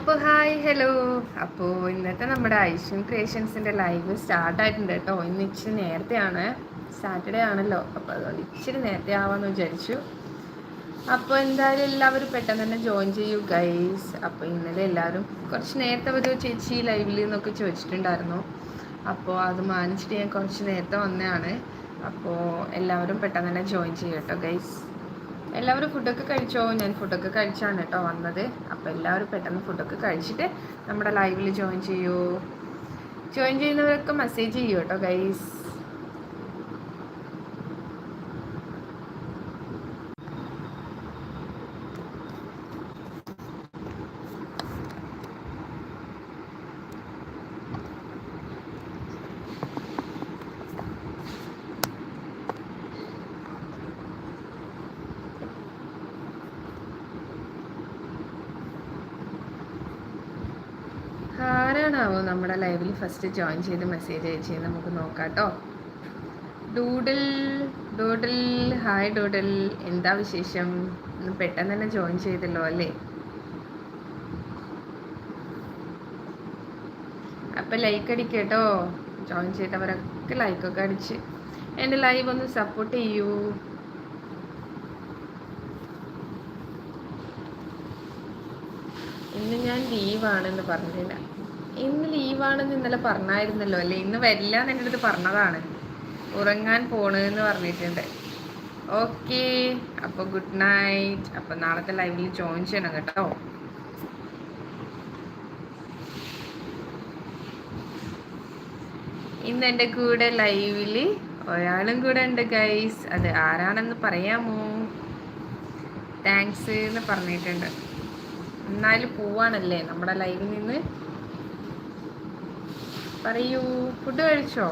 അപ്പോൾ hi hello. അപ്പോൾ ഇന്നത്തെ നമ്മുടെ ഐഷ്യൻ ക്രിയേഷൻസിന്റെ ലൈവ് സ്റ്റാർട്ടായിട്ടുണ്ട് കേട്ടോ. ഇന്ന് ഇച്ചിരി നേരത്തെയാണ്. സാറ്റർഡേ ആണല്ലോ. അപ്പോൾ അതുകൊണ്ട് ഇച്ചിരി നേരത്തെ ആവാമെന്ന് വിചാരിച്ചു. അപ്പോൾ എന്തായാലും എല്ലാവരും പെട്ടെന്ന് തന്നെ ജോയിൻ ചെയ്യൂ ഗൈസ് അപ്പോൾ ഇന്നലെ എല്ലാവരും കുറച്ച് നേരത്തെ ഒരു ചേച്ചി ലൈവിൽ നിന്നൊക്കെ ചോദിച്ചിട്ടുണ്ടായിരുന്നു. അപ്പോൾ അത് മാനിച്ചിട്ട് ഞാൻ കുറച്ച് നേരത്തെ വന്നതാണ്. അപ്പോൾ എല്ലാവരും പെട്ടെന്ന് തന്നെ ജോയിൻ ചെയ്യൂ കേട്ടോ ഗൈസ് എല്ലാവരും ഫുഡൊക്കെ കഴിച്ചോ? ഞാൻ ഫുഡൊക്കെ കഴിച്ചാണ് കേട്ടോ വന്നത്. അപ്പോൾ എല്ലാവരും പെട്ടെന്ന് ഫുഡൊക്കെ കഴിച്ചിട്ട് നമ്മുടെ ലൈവിൽ ജോയിൻ ചെയ്യൂ. ജോയിൻ ചെയ്യുന്നവരൊക്കെ മെസ്സേജ് ചെയ്യൂ കേട്ടോ ഗൈസ് ആരാണാവോ നമ്മുടെ ലൈവിൽ ഫസ്റ്റ് ജോയിൻ ചെയ്ത് മെസ്സേജ് അയച്ച് നമുക്ക് നോക്കാം കേട്ടോ ഡൂഡിൽ ഡൂഡിൽ ഹായ് ഡൂഡിൽ എന്താ വിശേഷം? പെട്ടെന്ന് തന്നെ ജോയിൻ ചെയ്തല്ലോ അല്ലേ? അപ്പം ലൈക്ക് അടിക്കട്ടോ. ജോയിൻ ചെയ്തവരൊക്കെ ലൈക്കൊക്കെ അടിച്ച്. എന്റെ ലൈവ് ഒന്ന് സപ്പോർട്ട് ചെയ്യൂ. ഇന്ന് ഞാൻ ലീവാണെന്ന് പറഞ്ഞില്ല. ഇന്ന് ലീവാണെന്ന് ഇന്നലെ പറഞ്ഞായിരുന്നല്ലോ. അല്ലേ? ഇന്ന് വരില്ല എന്ന് എന്റെ അടുത്ത് പറഞ്ഞതാണ്. ഉറങ്ങാൻ പോണെന്ന് പറഞ്ഞിട്ടുണ്ട്. ഓക്കെ. അപ്പോൾ ഗുഡ് നൈറ്റ് അപ്പോൾ നാളത്തെ ലൈവിൽ ജോയിൻ ചെയ്യണം കേട്ടോ. ഇന്ന് എന്റെ കൂടെ ലൈവിൽ ഒരാളും കൂടെ ഉണ്ട് ഗൈസ് അത് ആരാണെന്ന് പറയാമോ? താങ്ക്സ് എന്ന് പറഞ്ഞിട്ടുണ്ട്. എന്നാലും പോവാണല്ലേ? നമ്മുടെ ലൈവിൽ നിന്ന് പറയൂ. ഫുഡ് കഴിച്ചോ?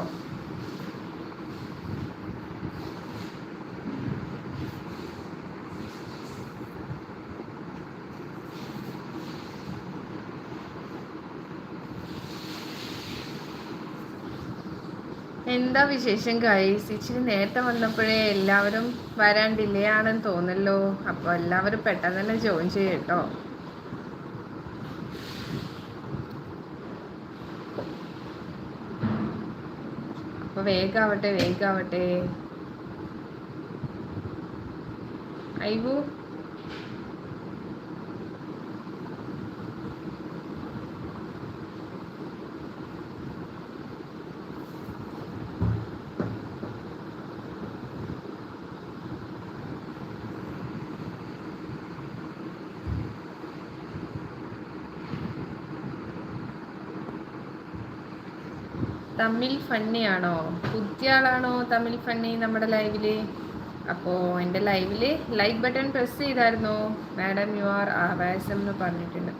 എന്താ വിശേഷം ഗൈസ് ഇച്ചിരി നേരത്തെ വന്നപ്പോഴേ എല്ലാവരും വരാൻ ഡിലേ ആണെന്ന് തോന്നല്ലോ. അപ്പോൾ എല്ലാവരും പെട്ടെന്ന് തന്നെ ജോയിൻ ചെയ്യട്ടോ അപ്പൊ വേഗാവട്ടെ വേഗാവട്ടെ. ഐവു? തമിഴ് ഫണ്ണിയാണോ? പുതിയ ആളാണോ തമിഴ് ഫണ്ണി നമ്മുടെ ലൈവിൽ? അപ്പോൾ എന്റെ ലൈവിൽ ലൈക്ക് ബട്ടൺ പ്രസ് ചെയ്തായിരുന്നു. മാഡം യു ആർ ആവാസം എന്ന് പറഞ്ഞിട്ടുണ്ട്.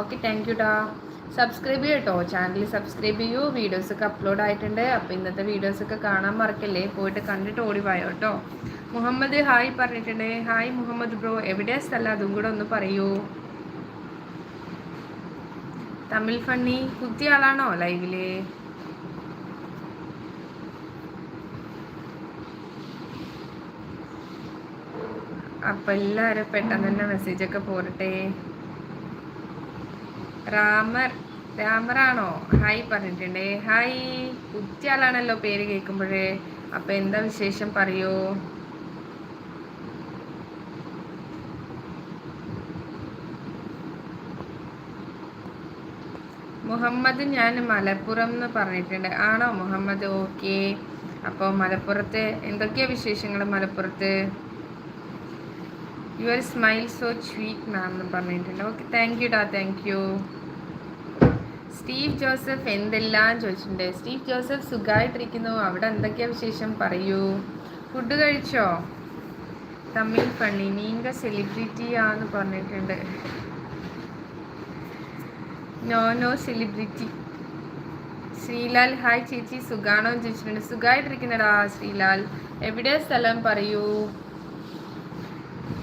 ഓക്കെ താങ്ക് യു ടാ. സബ്സ്ക്രൈബ് ചെയ്യട്ടോ. ചാനൽ സബ്സ്ക്രൈബ് ചെയ്യൂ. വീഡിയോസൊക്കെ അപ്ലോഡ് ആയിട്ടുണ്ട്. അപ്പോൾ ഇന്നത്തെ വീഡിയോസൊക്കെ കാണാൻ മറക്കല്ലേ? പോയിട്ട് കണ്ടിട്ട് ഓടി പോയോ കേട്ടോ മുഹമ്മദ് ഹായ് പറഞ്ഞിട്ടുണ്ട്. Hi Muhammad bro. എവിടെയാ സ്ഥലം? അതും കൂടെ ഒന്ന് പറയൂ. തമിഴ് ഫണ്ണി പുതിയ ആളാണോ ലൈവിൽ? അപ്പൊ എല്ലാരും പെട്ടെന്ന് തന്നെ മെസ്സേജ് ഒക്കെ പോരട്ടെ. രാമർ രാമറാണോ? ഹായ് പറഞ്ഞിട്ടുണ്ടേ. ഹായ് കുറ്റിയാളാണല്ലോ പേര് കേൾക്കുമ്പോഴേ. അപ്പൊ എന്താ വിശേഷം പറയൂ? മുഹമ്മദ് ഞാൻ മലപ്പുറം എന്ന് പറഞ്ഞിട്ടുണ്ട്. ആണോ മുഹമ്മദ്? ഓക്കെ അപ്പോൾ മലപ്പുറത്ത് എന്തൊക്കെയാ വിശേഷങ്ങൾ മലപ്പുറത്ത്? Your smile so sweet ma'am എന്ന് പറഞ്ഞിട്ടുണ്ട്. ഓക്കെ താങ്ക് യു ഡാ താങ്ക് യു സ്റ്റീവ് ജോസഫ് എന്തെല്ലാം ചോദിച്ചിട്ടുണ്ട്? സ്റ്റീവ് ജോസഫ് സുഖമായിട്ടിരിക്കുന്നു അവിടെ എന്തൊക്കെയാ വിശേഷം? പറയൂ. ഫുഡ് കഴിച്ചോ? തമിഴ് പണി നീങ്ക സെലിബ്രിറ്റിയാന്ന് പറഞ്ഞിട്ടുണ്ട്. No no celebrity Sreelal hi ചേച്ചി സുഖാണോ ചോദിച്ചിട്ടുണ്ട്. സുഖമായിട്ടിരിക്കുന്നടാ ശ്രീലാൽ. എവിടെയാ സ്ഥലം? പറയൂ.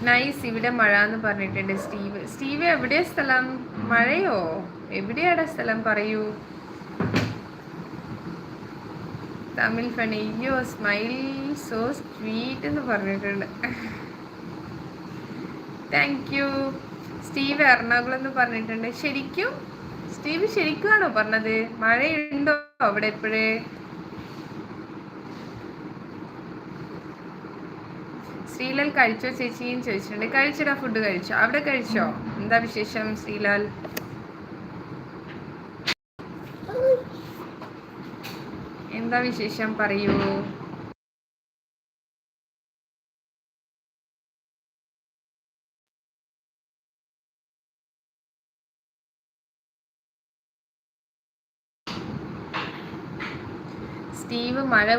നൈസ് ഇവിടെ മഴ എന്ന് പറഞ്ഞിട്ടുണ്ട്. സ്റ്റീവ് സ്റ്റീവ് എവിടെയാ സ്ഥലം? മഴയോ? എവിടെയാടാ സ്ഥലം? പറയൂ. Tamil funny. Yo smile so sweet എന്ന് പറഞ്ഞിട്ടുണ്ട്. താങ്ക് യു സ്റ്റീവ് എറണാകുളം എന്ന് പറഞ്ഞിട്ടുണ്ട്. ശരിക്കും സ്റ്റീവ് ശരിക്കുമാണോ പറഞ്ഞത്? മഴയുണ്ടോ അവിടെ എപ്പോഴേ? ശ്രീലാൽ കഴിച്ചോ ചേച്ചിയും ചോദിച്ചിട്ടുണ്ട്. കഴിച്ചടാ ഫുഡ് കഴിച്ചോ. അവിടെ കഴിച്ചോ? എന്താ വിശേഷം ശ്രീലാൽ? എന്താ വിശേഷം? പറയൂ. സ്റ്റീവ് മഴ